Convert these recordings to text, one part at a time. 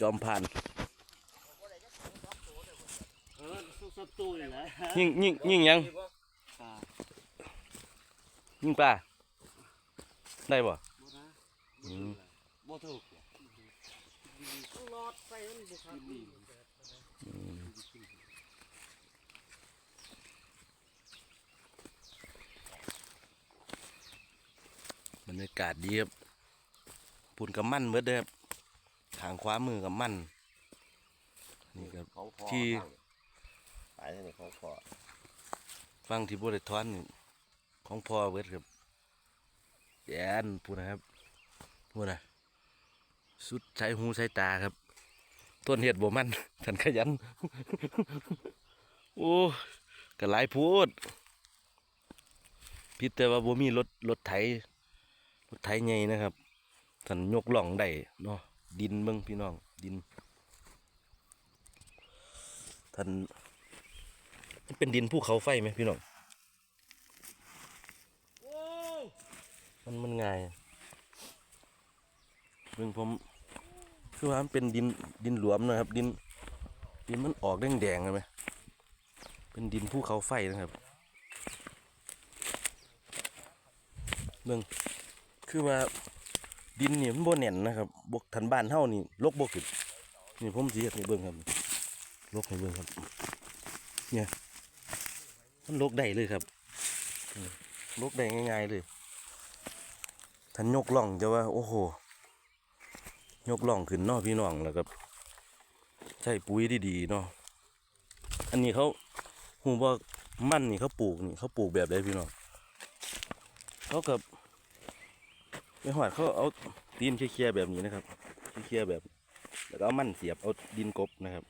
จอมผ่านเออสุดตู้เลยนะยิ่งยิ่งยิ่งหยังยิ่งปลาได้บ่อืมบ่ถูกรอดไปมันบุคับบรรยากาศดีครับปุ่นกับมั่นเมื่อเด้อครับ ทางขวามือกับมั่นนี่ครับของพอที่ตายแล้วนี่ของพอฟังที่บริทอนนี่ของพ่อเบิดครับแย่นพูดนะครับพูดนะสุดใช้หูใช้ตาครับ ต้นเห็ดบ่มันฉันขยัน โอ้กระไรพูดพิดแต่ว่าบ่มีรถรถไถรถไถใหญ่นะครับท่านยกล่องได้เนาะ ดินเบิ่งพี่น้องดินท่านมันเป็นดินภูเขาไฟไหมพี่น้องมันมันง่ายเบิ่งผมคือว่ามันเป็นดินดินหลวมนะครับ ดินดินมันออกแดงแดงเลยไหมเป็นดินภูเขาไฟนะครับเบิ่งคือว่า ดินนี่มันบ่แน่นนะครับบกทันบ้านเฮานี่ลกบ่ขึ้นนี่ผมสิเฮ็ดให้เบิ่งครับลกให้เบิ่งครับ เนี่ยมันลกได้เลยครับลกได้ง่ายๆเลยท่านยกล่องจะว่า โอ้โห ยกล่องขึ้นนอพี่น้องแล้วก็ใช้ปุ๋ยดีๆเนาะอันนี้เขาหูว่ามั่นนี่เขาปลูกนี่เขาปลูกแบบไดพี่น้องเขากับ ไปหอดเขาเอาตีนเคลียร์แบบนี้นะครับเคลียร์แบบ แล้วก็เอามันเสียบเอาดินกบนะครับ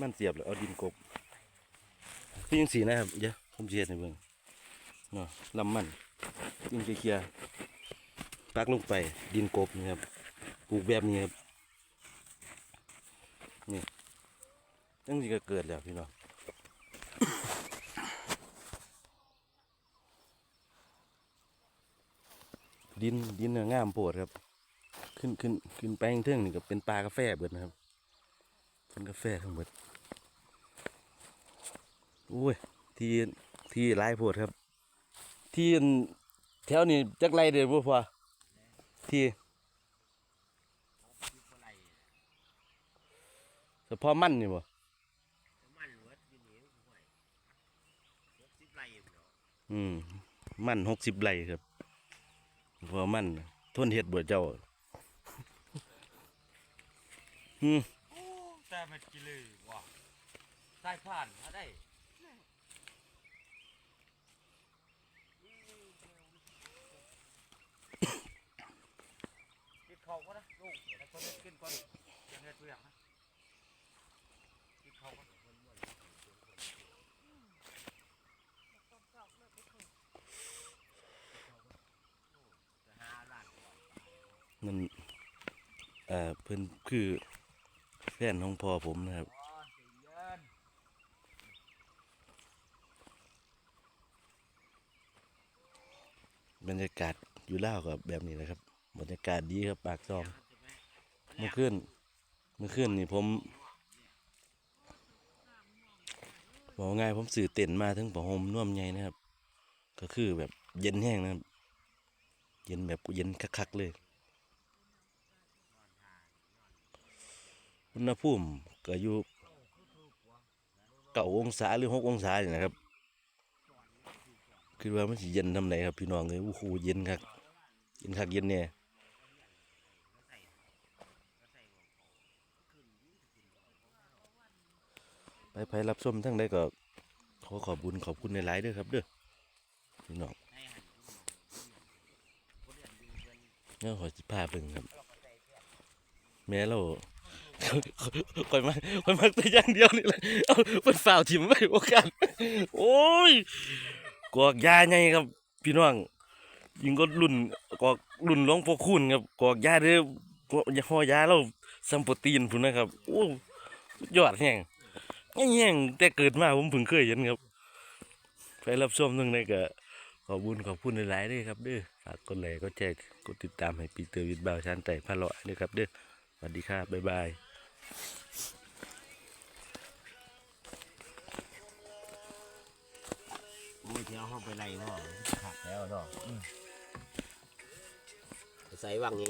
มันเสียบแล้วเอาดินกบพี่ยังสีนะครับเดี๋ยวผมเสียดในเบื้องเนาะลำมันดินเคลียร์ปักลงไปดินกบนี่ครับปลูกแบบนี้ครับนี่ตั้งที่ก็เกิดแล้วพี่น้อง ดินดินน่ะงามโปรดครับ ขึ้นขึ้นขึ้นไปข้างเทิงนี่ก็เป็นปลากาแฟเบิดนะครับเป็นกาแฟทั้งหมดโอ้ยที่ที่หลายโพดครับ ที่อันแถวนี้จักไรเด้อบ่พอที่เฉพาะมันนี่บ่มันเวิร์ดอยู่นี่ห่วยสิบไร่อยู่เนาะอืม มันหกสิบไรครับ เฉพาะมันทนเห็ดบัวเจ้าอืมแต่มันกิเลยว่ะสายผ่านถ้าได้ติดเขาก็นะลูกเดี๋ยวเราคนขึ้นก่อนยังไงตัวอย่างนะกินเขาก็คนม่วนจะหาร้านก่อน นั่นเอ่อเพิ่นคือแฟนของพ่อผมนะครับบรรยากาศอยู่ล่ากับแบบนี้นะครับ บรรยากาศดีครับปากซองเมื่อคืนเมื่อคืนนี่ผมบอกง่ายผมสื่อเต็นมาถึงประหมน่วมใหญ่นะครับ ก็คือแบบเย็นแห้งนะครับ เย็นแบบเย็นคักๆเลย อุณหภูมิก็อยู่เก้าองศาหรือหกองศาเนี่ยนะครับคือว่ามันสิเย็นทำไหนครับพี่น้องเลยโอ้โหเย็นคักเย็นคักเย็นเนี่ยไปไปรับส้มทั้งใดก็ขอขอบบุญขอบคุณในหลายด้อครับเด้อพี่น้องเนี่ยขอสิพาเบิ่งครับ แม่เรา คอยมาคอยมาแต่อย่างเดียวนี่แหละเอาเป็นฝ่าวถิ่มไว้โอกาสโอ้ยกอกยาไงครับ พี่น้องยิงก็รุ่นกอกรุ่นหลวงพ่อคุณครับกอกยาเด้อกอกห่อยาเราซัมโปรตีนพุ่นนะครับโอ้ยอดแห่งแง่งแต่เกิดมาผมเพิ่งเคยเห็นครับไปรับชมตรงนี้ก็ขอบุญขอบคุณหลายๆด้วยครับเด้อฝากกดไลค์กดแชร์กดติดตามให้ปีเตอร์วิดบาวชันไต่พะเลาะด้วยครับเด้อสวัสดีครับบ๊ายบาย ไม่เที่ยวเข้าไปไล่เนาะขักแล้วเนาะใส่ว่างอย่างเงี้ย